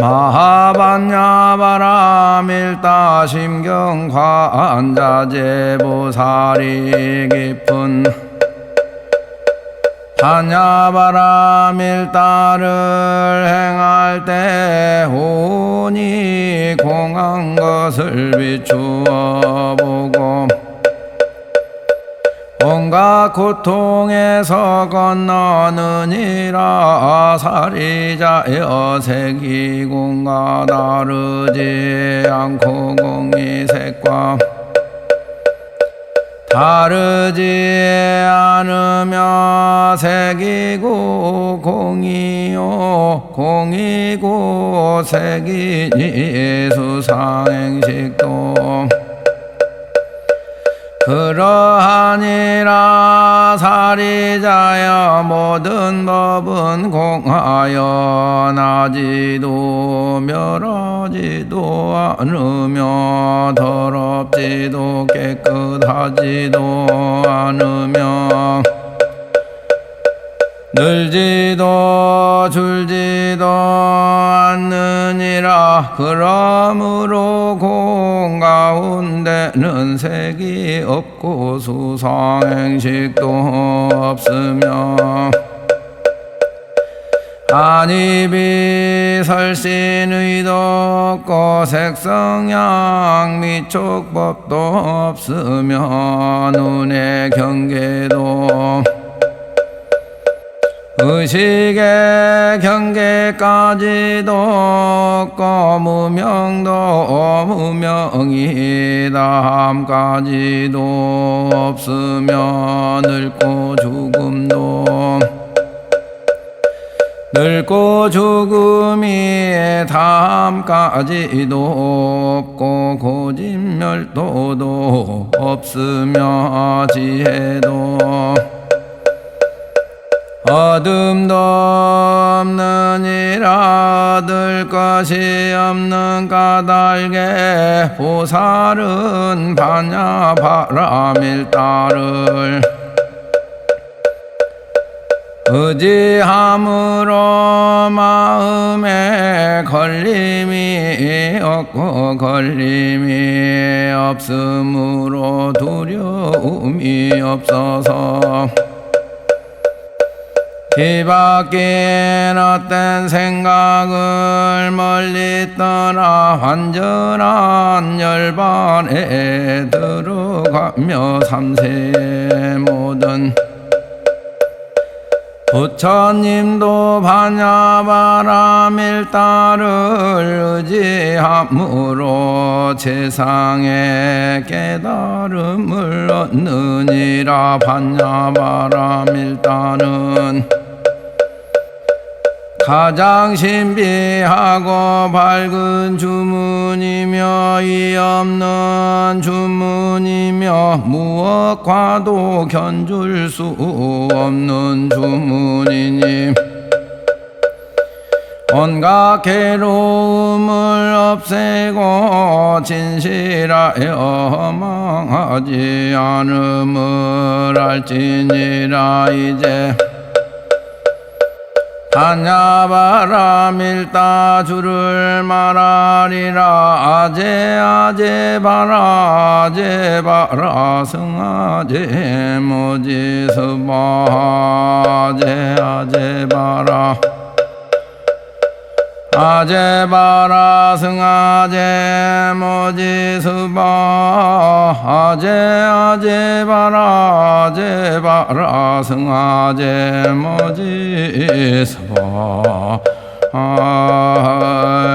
마하반야바라밀다 심경관자제보살이 깊은 반야바라밀다를 행할 때 혼이 공한 것을 비추어 보 온갖 고통에서 건너느니라 사리자여 색이공과 다르지 않고 공이색과 다르지 않으며 색이고 공이요 공이고 색이니 수상행식도 그러하니라 사리자여 모든 법은 공하여 나지도 멸하지도 않으며 더럽지도 깨끗하지도 않으며 늘지도 줄지도 않느니라 그러므로 공 가운데는 색이 없고 수상행식도 없으며 안입이 설신의도 없고 색성양 미촉법도 없으며 눈의 경계도 의식의 경계까지도 없고 무명도 무명이 다 함까지도 없으며 늙고 죽음도 늙고 죽음이 다함까지도 없고 고진멸도도 없으며 지혜도 어둠도 없느니라 얻을 것이 없는 까닭에 보살은 반야 바라밀다를 의지함으로 마음에 걸림이 없고 걸림이 없으므로 두려움이 없어서 뒤바뀐 어떤 생각을 멀리 떠나 완전한 열반에 들어가며 삼세 모든 부처님도 반야바라밀다를 의지함으로 세상에 깨달음을 얻느니라. 반야바라밀다는 가장 신비하고 밝은 주문이며 이 없는 주문이며 무엇과도 견줄 수 없는 주문이니 온갖 괴로움을 없애고 진실하여 망하지 않음을 알지니라 이제 한야바라 밀다 주를 말하리라. 아제 아제 바라. 아제 바라. 승아제 모지스바. 아제 아제 바라 아제바라 승아제 모지스바. 아제 아제바라 아제바라 승아제 모지스바. 아